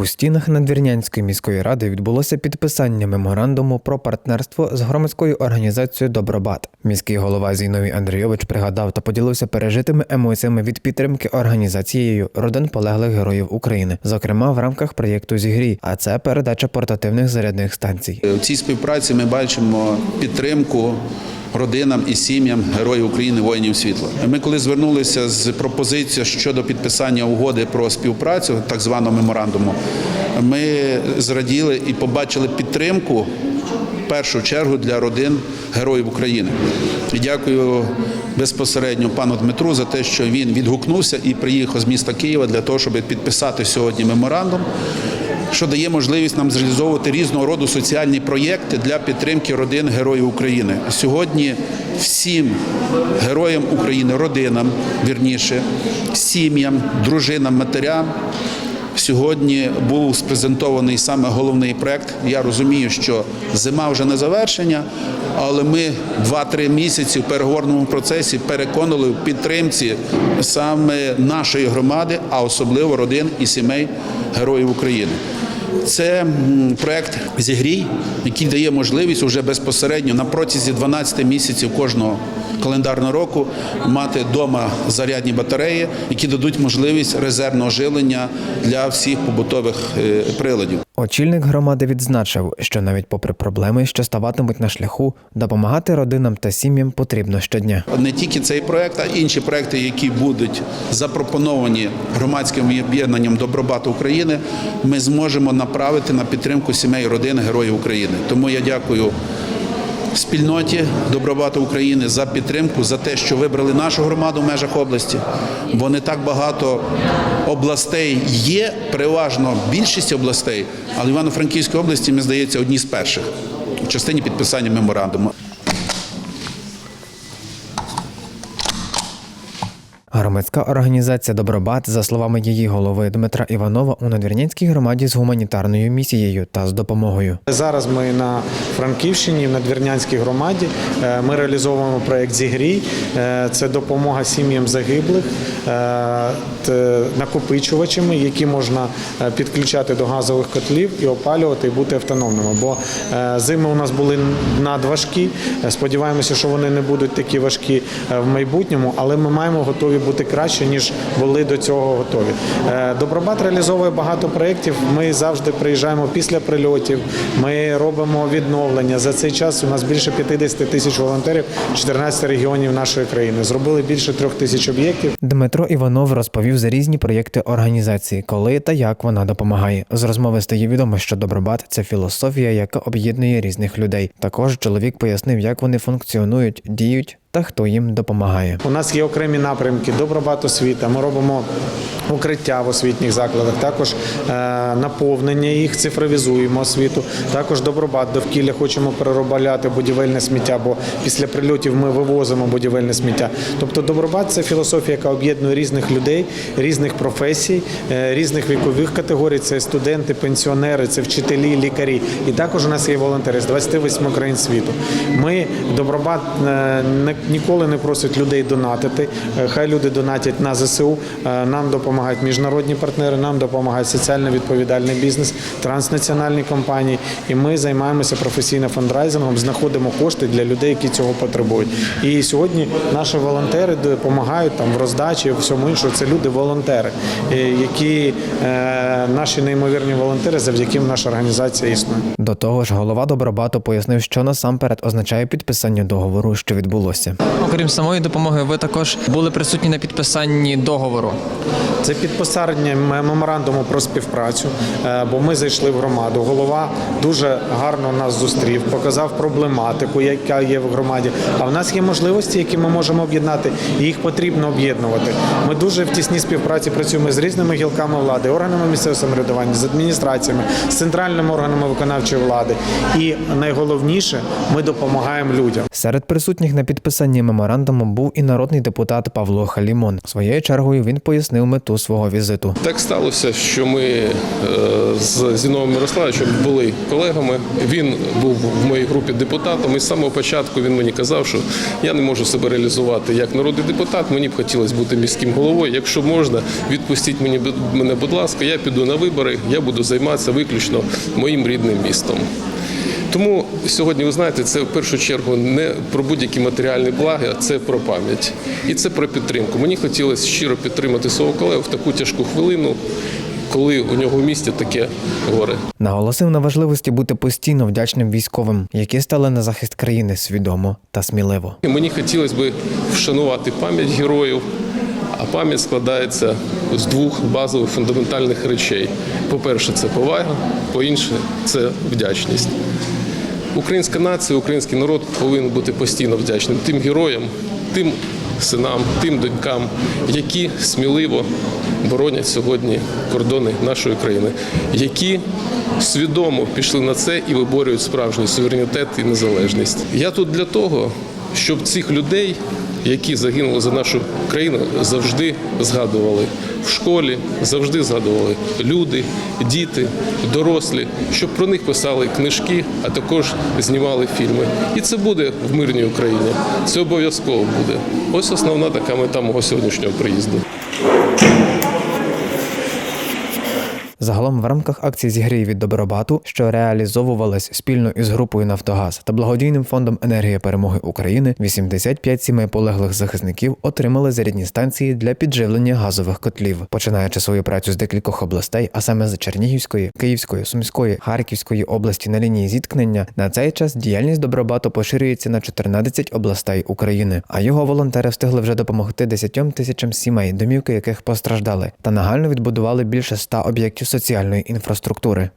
У стінах Надвірнянської міської ради відбулося підписання меморандуму про партнерство з громадською організацією Добробат. Міський голова Зіновій Андрійович пригадав та поділився пережитими емоціями від підтримки організацією родин полеглих героїв України, зокрема в рамках проєкту Зігрій, а це передача портативних зарядних станцій. В цій співпраці ми бачимо підтримку родинам і сім'ям героїв України, воїнів світла. Ми коли звернулися з пропозицією щодо підписання угоди про співпрацю, так званого меморандуму, ми зраділи і побачили підтримку. В першу чергу для родин героїв України і дякую безпосередньо пану Дмитру за те, що він відгукнувся і приїхав з міста Києва для того, щоб підписати сьогодні меморандум що дає можливість нам зреалізовувати різного роду соціальні проєкти для підтримки родин Героїв України. Сьогодні всім героям України, родинам, вірніше, сім'ям, дружинам, матерям. Сьогодні був спрезентований саме головний проект. Я розумію, що зима вже не завершення, але ми 2-3 місяці в переговорному процесі переконали в підтримці саме нашої громади, а особливо родин і сімей героїв України. Це проект зігрій, який дає можливість уже безпосередньо на протязі 12 місяців кожного календарного року мати вдома зарядні батареї, які дадуть можливість резервного жилення для всіх побутових е, приладів. Очільник громади відзначив, що навіть попри проблеми, що ставатимуть на шляху, допомагати родинам та сім'ям потрібно щодня. Не тільки цей проект, а інші проекти, які будуть запропоновані громадським об'єднанням Добробат України, ми зможемо направити на підтримку сімей і родин Героїв України. Тому я дякую спільноті Добробату України за підтримку, за те, що вибрали нашу громаду в межах області, бо не так багато областей є, переважно більшість областей, але Івано-Франківській області, мені здається, одні з перших в частині підписання меморандуму. Громадська організація Добробат, за словами її голови Дмитра Іванова, у Надвірнянській громаді з гуманітарною місією та з допомогою. Зараз ми на Франківщині, в Надвірнянській громаді. Е, Ми реалізовуємо проєкт Зігрій. Е, Це допомога сім'ям загиблих е, накопичувачами, які можна підключати до газових котлів і опалювати і бути автономними. Бо зими у нас були надважкі. Сподіваємося, що вони не будуть такі важкі в майбутньому, але ми маємо готові бути краще, ніж були до цього готові. Е, Добробат реалізовує багато проєктів. Ми завжди приїжджаємо після прильотів. Ми робимо відновлення. За цей час у нас більше 50 тисяч волонтерів, 14 регіонів нашої країни. Зробили більше трьох тисяч об'єктів. Дмитро Іванов розповів за різні проєкти організації, коли та як вона допомагає. З розмови стає відомо, що Добробат це філософія, яка об'єднує різних людей. Також чоловік пояснив, як вони функціонують, діють та хто їм допомагає. У нас є окремі напрямки Добробат освіта. Ми робимо укриття в освітніх закладах, також е, наповнення їх, цифровізуємо освіту. Також добробат довкілля хочемо переробляти будівельне сміття, бо після прильотів ми вивозимо будівельне сміття. Тобто добробат це філософія, яка об'єднує різних людей, різних професій, е, різних вікових категорій. Це студенти, пенсіонери, це вчителі, лікарі. І також у нас є волонтери з 28 країн світу. Ми добробат е, не- ніколи не просить людей донатити. Е, Хай люди донатять на ЗСУ. Е, Нам допомагають міжнародні партнери, нам допомагає соціально відповідальний бізнес, транснаціональні компанії. І ми займаємося професійним фандрайзингом, знаходимо кошти для людей, які цього потребують. І сьогодні наші волонтери допомагають там в роздачі, і всьому іншому. Це люди-волонтери, е, які наші неймовірні волонтери, завдяки наша організація існує. До того ж, голова Добробату пояснив, що насамперед означає підписання договору, що відбулося. Окрім самої допомоги, ви також були присутні на підписанні договору. Це підписання меморандуму про співпрацю, е, бо ми зайшли в громаду. Голова дуже гарно нас зустрів, показав проблематику, яка є в громаді. А в нас є можливості, які ми можемо об'єднати, і їх потрібно об'єднувати. Ми дуже в тісній співпраці працюємо з різними гілками влади, органами місцевого самоврядування, з адміністраціями, з центральними органами виконавчої влади. І найголовніше, ми допомагаємо людям. Серед присутніх на підписанні підписанні меморандуму був і народний депутат Павло Халімон. Своєю чергою він пояснив мету свого візиту. Так сталося, що ми е, з Зіновим Мирославовичем були колегами. Він був в моїй групі депутатом. І з самого початку він мені казав, що я не можу себе реалізувати як народний депутат. Мені б хотілося бути міським головою. Якщо можна, відпустіть мені мене, будь ласка, я піду на вибори, я буду займатися виключно моїм рідним містом. Тому сьогодні, ви знаєте, це в першу чергу не про будь-які матеріальні благи, а це про пам'ять. І це про підтримку. Мені хотілося щиро підтримати свого колегу в таку тяжку хвилину, коли у нього в місті таке горе. Наголосив на важливості бути постійно вдячним військовим, які стали на захист країни свідомо та сміливо. Мені хотілося б вшанувати пам'ять героїв, а пам'ять складається з двох базових фундаментальних речей. По-перше, це повага, по-інше, це вдячність. Українська нація, український народ повинен бути постійно вдячним тим героям, тим синам, тим донькам, які сміливо боронять сьогодні кордони нашої країни, які свідомо пішли на це і виборюють справжній суверенітет і незалежність. Я тут для того, щоб цих людей, які загинули за нашу країну, завжди згадували в школі, завжди згадували люди, діти, дорослі, щоб про них писали книжки, а також знімали фільми. І це буде в мирній Україні. Це обов'язково буде. Ось основна така мета мого сьогоднішнього приїзду. Загалом в рамках акції зігрій від Добробату, що реалізовувалась спільно із групою Нафтогаз та благодійним фондом енергія перемоги України, 85 сімей полеглих захисників отримали зарядні станції для підживлення газових котлів, починаючи свою працю з декількох областей, а саме з Чернігівської, Київської, Сумської, Харківської області на лінії зіткнення. На цей час діяльність Добробату поширюється на 14 областей України, а його волонтери встигли вже допомогти 10 тисячам сімей, домівки яких постраждали, та нагально відбудували більше 100 об'єктів соціальної інфраструктури.